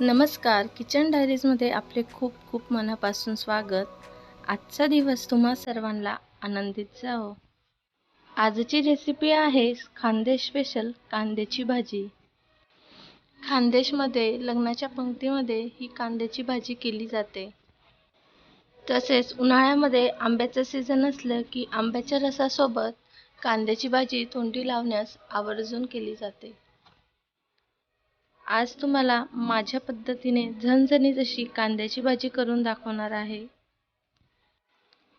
नमस्कार. किचन डायरीजमध्ये आपले खूप खूप मनापासून स्वागत. आजचा दिवस तुम्हा सर्वांना आनंदित जावो हो. आजची रेसिपी आहे खानदेश स्पेशल कांद्याची भाजी. खानदेशमध्ये लग्नाच्या पंक्तीमध्ये ही कांद्याची भाजी केली जाते. तसेच उन्हाळ्यामध्ये आंब्याचं सीझन असलं की आंब्याच्या रसासोबत कांद्याची भाजी तोंडी लावण्यास आवर्जून केली जाते. आज तुम्हाला माझ्या पद्धतीने झणझणीत अशी कांद्याची भाजी करून दाखवणार आहे.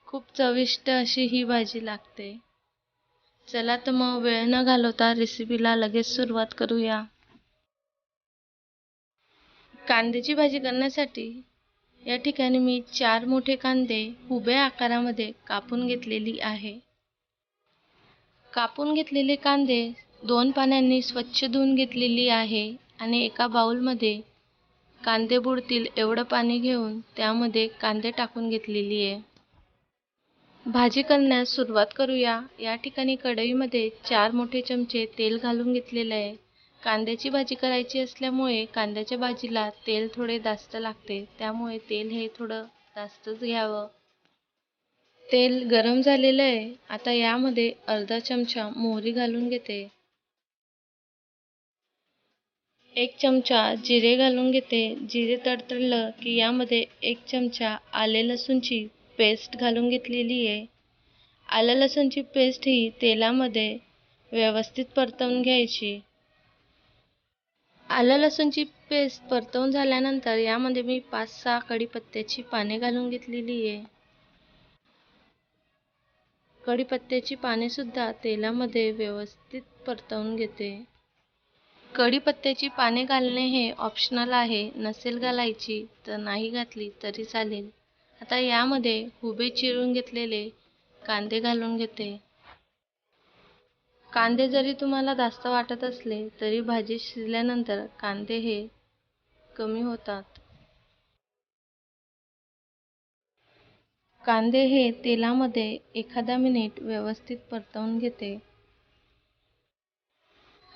खूप चविष्ट अशी ही भाजी लागते. चला तर मग वेळ न घालवता रेसिपीला लगेच सुरुवात करूया. कांद्याची भाजी करण्यासाठी या ठिकाणी मी चार मोठे कांदे उभ्या आकारामध्ये कापून घेतलेली आहे. कापून घेतलेले कांदे दोन पाण्याने स्वच्छ धुवून घेतलेली आहे. आणि एका बाउलमध्ये कांदे बुडतील एवढं पाणी घेऊन त्यामध्ये कांदे टाकून घेतलेली आहे. भाजी करण्यास सुरुवात करूया. या ठिकाणी कढईमध्ये चार मोठे चमचे तेल घालून घेतलेलं आहे. कांद्याची भाजी करायची असल्यामुळे कांद्याच्या भाजीला तेल थोडे जास्त लागते. त्यामुळे तेल हे थोडं जास्तच घ्यावं. तेल गरम झालेलं आहे. आता यामध्ये अर्धा चमचा मोहरी घालून घेते. एक चमचा जिरे घालून घेते. जिरे तडतडलं की यामध्ये एक चमचा आले लसूणची पेस्ट घालून घेतलेली आहे. आलं लसूणची पेस्ट ही तेलामध्ये व्यवस्थित परतवून घ्यायची. आलं लसूणची पेस्ट परतवून झाल्यानंतर यामध्ये मी पाच सहा कढीपत्त्याची पाने घालून घेतलेली आहे. कढीपत्त्याची पानेसुद्धा तेलामध्ये व्यवस्थित परतवून घेते. कढीपत्त्याची पाने घालणे हे ऑप्शनल आहे. नसेल घालायची तर नाही घातली तरी चालेल. आता यामध्ये हुबे चिरून घेतलेले कांदे घालून घेते. कांदे जरी तुम्हाला जास्त वाटत असले तरी भाजी शिजल्यानंतर कांदे हे कमी होतात. कांदे हे तेलामध्ये एखादा मिनिट व्यवस्थित परतवून घेते.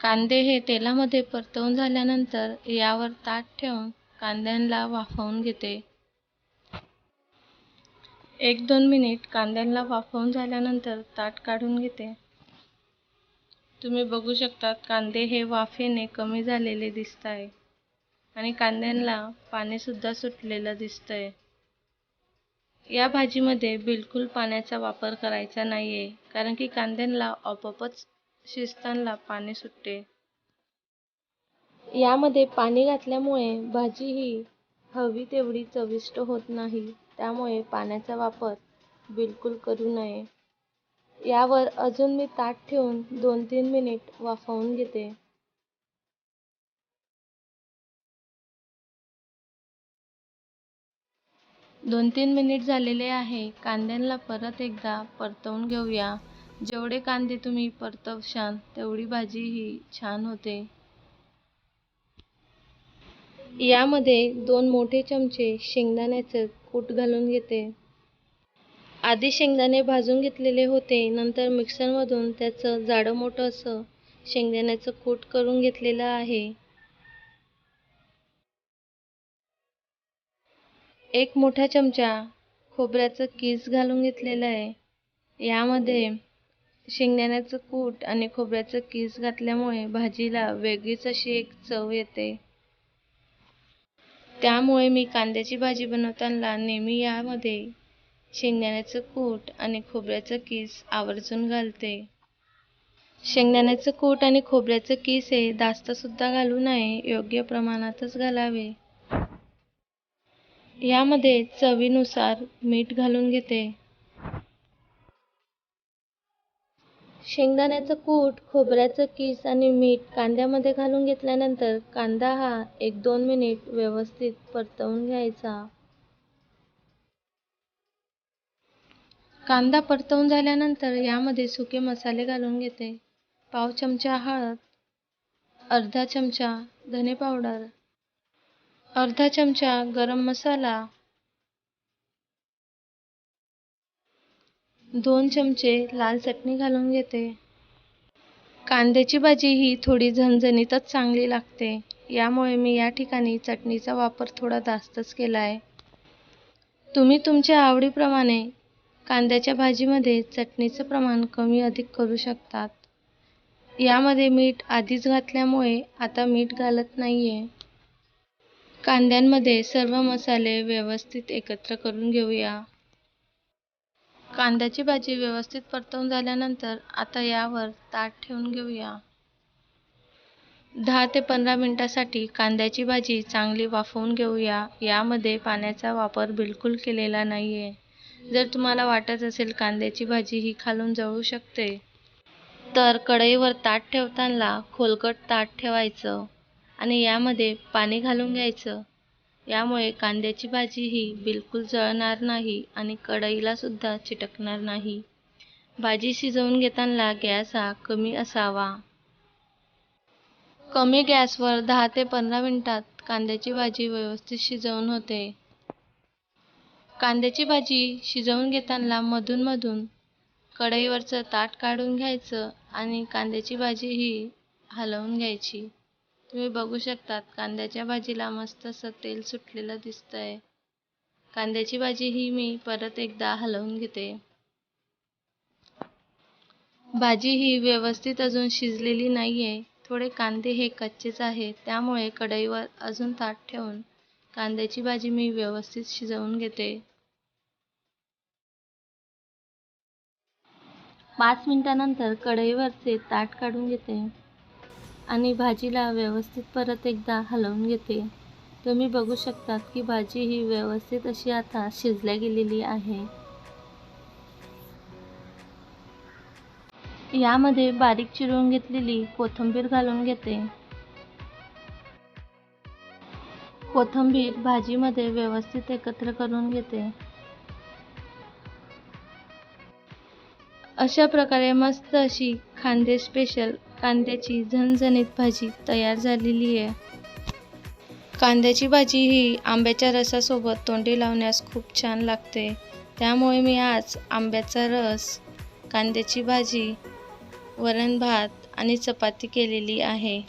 कांदे हे तेलामध्ये परतवून झाल्यानंतर यावर ताट ठेवून कांद्यांना वाफवून घेते. एक दोन मिनिट कांद्यांना वाफवून झाल्यानंतर ताट काढून घेते. तुम्ही बघू शकता कांदे हे वाफेने कमी झालेले दिसत आहे आणि कांद्यांना पाणीसुद्धा सुटलेलं दिसतंय. या भाजीमध्ये बिलकुल पाण्याचा वापर करायचा नाही आहे कारण की कांद्यांना आपोआपच शिजताना पाणी सुटते. यामध्ये पाणी घातल्यामुळे भाजी ही हवी तेवढी चविष्ट होत नाही. त्यामुळे पाण्याचा वापर बिलकुल करू नये. यावर अजून मी ताट ठेवून दोन तीन मिनिट वाफवून घेते. दोन तीन मिनिट झालेले आहे. कांद्यांना परत एकदा परतवून घेऊया. जेवढे कांदे तुम्ही परतवशान तेवढी भाजी ही छान होते. यामध्ये दोन मोठे चमचे शेंगदाण्याचं कूट घालून घेते. आधी शेंगदाणे भाजून घेतलेले होते नंतर मिक्सरमधून त्याचं जाडं मोठं असं शेंगदाण्याचं कूट करून घेतलेलं आहे. एक मोठा चमचा खोबऱ्याचं कीस घालून घेतलेलं आहे. यामध्ये शेंगदाण्याचं कूट आणि खोबऱ्याचं कीस घातल्यामुळे भाजीला वेगळीच अशी एक चव येते. त्यामुळे मी कांद्याची भाजी बनवताना नेहमी यामध्ये शेंगदाण्याचं कूट आणि खोबऱ्याचं कीस आवर्जून घालते. शेंगदाण्याचं कूट आणि खोबऱ्याचं कीस हे जास्तसुद्धा घालू नये योग्य प्रमाणातच घालावे. यामध्ये चवीनुसार मीठ घालून घेते. शेंगदाण्याचं कूट खोबऱ्याचं किस आणि मीठ कांद्यामध्ये घालून घेतल्यानंतर कांदा हा एक दोन मिनिट व्यवस्थित परतवून घ्यायचा. कांदा परतवून झाल्यानंतर यामध्ये सुके मसाले घालून घेते. पाव चमचा हळद अर्धा चमचा धने पावडर अर्धा चमचा गरम मसाला दोन चमचे लाल चटणी घालून घेते. कांद्याची भाजी ही थोडी झणझणीतच चांगली लागते. यामुळे मी या ठिकाणी चटणीचा वापर थोडा जास्तच केला आहे तुम्ही तुमच्या आवडीप्रमाणे कांद्याच्या भाजीमध्ये चटणीचं प्रमाण कमी अधिक करू शकतात. यामध्ये मीठ आधीच घातल्यामुळे आता मीठ घालत नाही आहे कांद्यांमध्ये सर्व मसाले व्यवस्थित एकत्र करून घेऊया. कांद्याची भाजी व्यवस्थित परतवून झाल्यानंतर आता यावर ताट ठेवून घेऊया. दहा ते पंधरा मिनटासाठी कांद्याची भाजी चांगली वाफवून घेऊया. यामध्ये पाण्याचा वापर बिलकुल केलेला नाही आहे जर तुम्हाला वाटत असेल कांद्याची भाजी ही खालून जळू शकते तर कढईवर ताट ठेवताना खोलकट ताट ठेवायचं आणि यामध्ये पाणी घालून घ्यायचं. यामुळे कांद्याची भाजी ही बिलकुल जळणार नाही आणि कढईलासुद्धा चिटकणार नाही. भाजी शिजवून घेताना गॅस हा कमी असावा. कमी गॅसवर दहा ते पंधरा मिनिटात कांद्याची भाजी व्यवस्थित शिजवून होते. कांद्याची भाजी शिजवून घेताना मधूनमधून कढईवरचं ताट काढून घ्यायचं आणि कांद्याची भाजी ही हलवून घ्यायची. तुम्ही बघू शकतात कांद्याच्या भाजीला मस्त असं तेल सुटलेलं दिसतंय. कांद्याची भाजी ही मी परत एकदा हलवून घेते. भाजी ही व्यवस्थित अजून शिजलेली नाही आहे थोडे कांदे हे कच्चेच आहेत त्यामुळे कढईवर अजून ताट ठेवून कांद्याची भाजी मी व्यवस्थित शिजवून घेते. पाच मिनिटानंतर कढईवरचे ताट काढून घेते. आणि भाजीला व्यवस्थित परत एकदा हलवून घेते. तुम्ही बघू शकतात की भाजी ही व्यवस्थित अशी आता शिजल्या गेलेली आहे. यामध्ये बारीक चिरून घेतलेली कोथिंबीर घालून घेते. कोथिंबीर भाजीमध्ये व्यवस्थित एकत्र करून घेते. अशा प्रकारे मस्त अशी खांदे स्पेशल कांद्याची झणझणीत भाजी तयार झालेली आहे. कांद्याची भाजी ही आंब्याच्या रसासोबत तोंडी लावण्यास खूप छान लागते. त्यामुळे मी आज आंब्याचा रस कांद्याची भाजी वरण भात आणि चपाती केलेली आहे.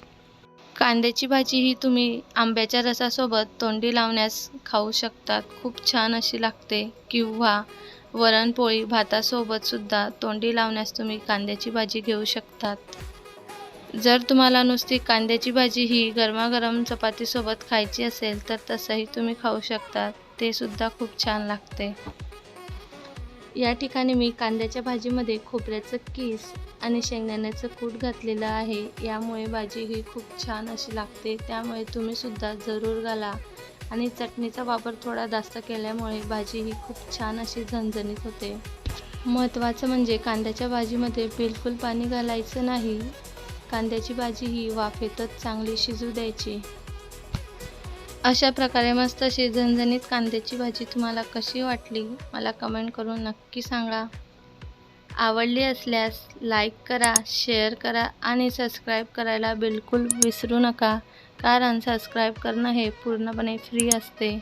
कांद्याची भाजी ही तुम्ही आंब्याच्या रसासोबत तोंडी लावण्यास खाऊ शकतात. खूप छान अशी लागते. किंवा वरणपोळी भातासोबत सुद्धा तोंडी लावण्यास तुम्ही कांद्याची भाजी घेऊ शकतात. जर तुम्हाला नुसती कांद्याची भाजी ही गरमागरम चपातीसोबत खायची असेल तर तसंही तुम्ही खाऊ शकता. ते सुद्धा खूप छान लागते. या ठिकाणी मी कांद्याच्या भाजीमध्ये खोबऱ्याचं किस आणि शेंगदाण्याचं कूट घातलेलं आहे. यामुळे भाजी ही खूप छान अशी लागते. त्यामुळे तुम्ही सुद्धा जरूर घाला. आणि चटणीचा वापर थोडा जास्त केल्यामुळे भाजी ही खूप छान अशी झणझणीत होते. महत्त्वाचं म्हणजे कांद्याच्या भाजीमध्ये बिलकुल पाणी घालायचं नाही. कांद्याची भाजी ही वाफेतच चांगली शिजू द्यायची. अशा प्रकारे मस्त अशी झणझणीत कांद्याची भाजी तुम्हाला कशी वाटली मला कमेंट करून नक्की सांगा. आवडली असल्यास लाईक करा शेअर करा आणि सबस्क्राईब करायला बिलकुल विसरू नका कारण सबस्क्राईब करणं हे पूर्णपणे फ्री असते.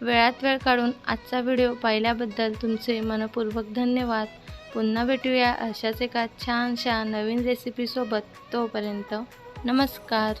वेळात वेळ काढून आजचा व्हिडिओ पाहिल्याबद्दल तुमचे मनपूर्वक धन्यवाद. पुन्हा भेटूया अशाच एका छानशा नवीन रेसिपीसोबत तोपर्यंत नमस्कार.